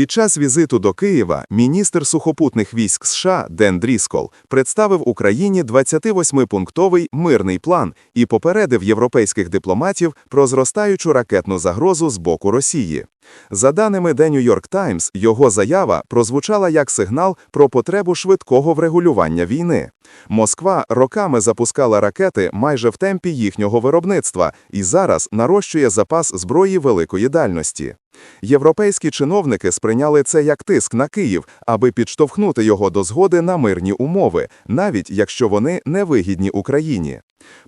Під час візиту до Києва міністр сухопутних військ США Ден Дріскол представив Україні 28-пунктовий мирний план і попередив європейських дипломатів про зростаючу ракетну загрозу з боку Росії. За даними The New York Times, його заява прозвучала як сигнал про потребу швидкого врегулювання війни. Москва роками запускала ракети майже в темпі їхнього виробництва і зараз нарощує запас зброї великої дальності. Європейські чиновники сприйняли це як тиск на Київ, аби підштовхнути його до згоди на мирні умови, навіть якщо вони невигідні Україні.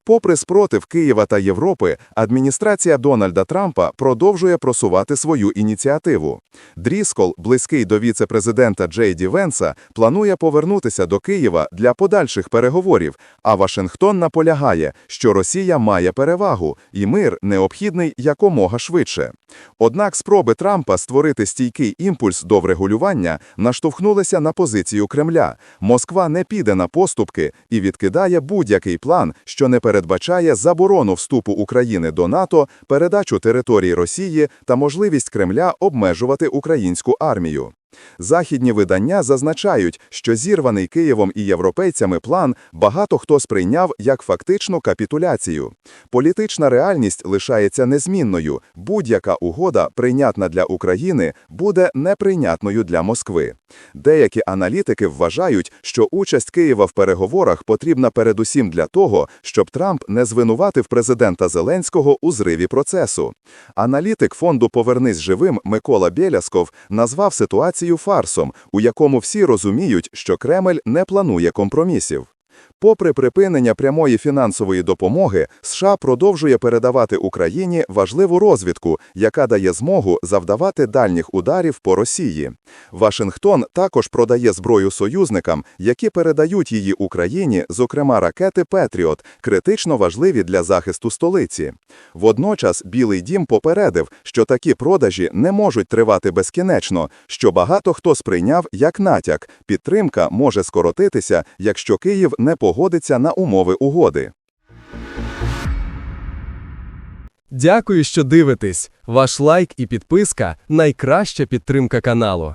Попри спротив Києва та Європи, адміністрація Дональда Трампа продовжує просувати свою ініціативу. Дріскол, близький до віце-президента Джей Ді Венса, планує повернутися до Києва для подальших переговорів, а Вашингтон наполягає, що Росія має перевагу, і мир необхідний якомога швидше. Однак спроби Трампа створити стійкий імпульс до врегулювання наштовхнулися на позицію Кремля. Москва не піде на поступки і відкидає будь-який план, що не передбачає заборону вступу України до НАТО, передачу території Росії та можливість Кремля обмежувати українську армію. Західні видання зазначають, що зірваний Києвом і європейцями план багато хто сприйняв як фактичну капітуляцію. Політична реальність лишається незмінною. Будь-яка угода, прийнятна для України, буде неприйнятною для Москви. Деякі аналітики вважають, що участь Києва в переговорах потрібна передусім для того, щоб Трамп не звинуватив президента Зеленського у зриві процесу. Аналітик фонду Повернись живим Микола Бєлясков назвав ситуацію фарсом, у якому всі розуміють, що Кремль не планує компромісів. Попри припинення прямої фінансової допомоги, США продовжує передавати Україні важливу розвідку, яка дає змогу завдавати дальніх ударів по Росії. Вашингтон також продає зброю союзникам, які передають її Україні, зокрема ракети Петріот, критично важливі для захисту столиці. Водночас Білий дім попередив, що такі продажі не можуть тривати безкінечно, що багато хто сприйняв як натяк. Підтримка може скоротитися, якщо Київ не погодиться на умови угоди. Дякую, що дивитесь. Ваш лайк і підписка найкраща підтримка каналу.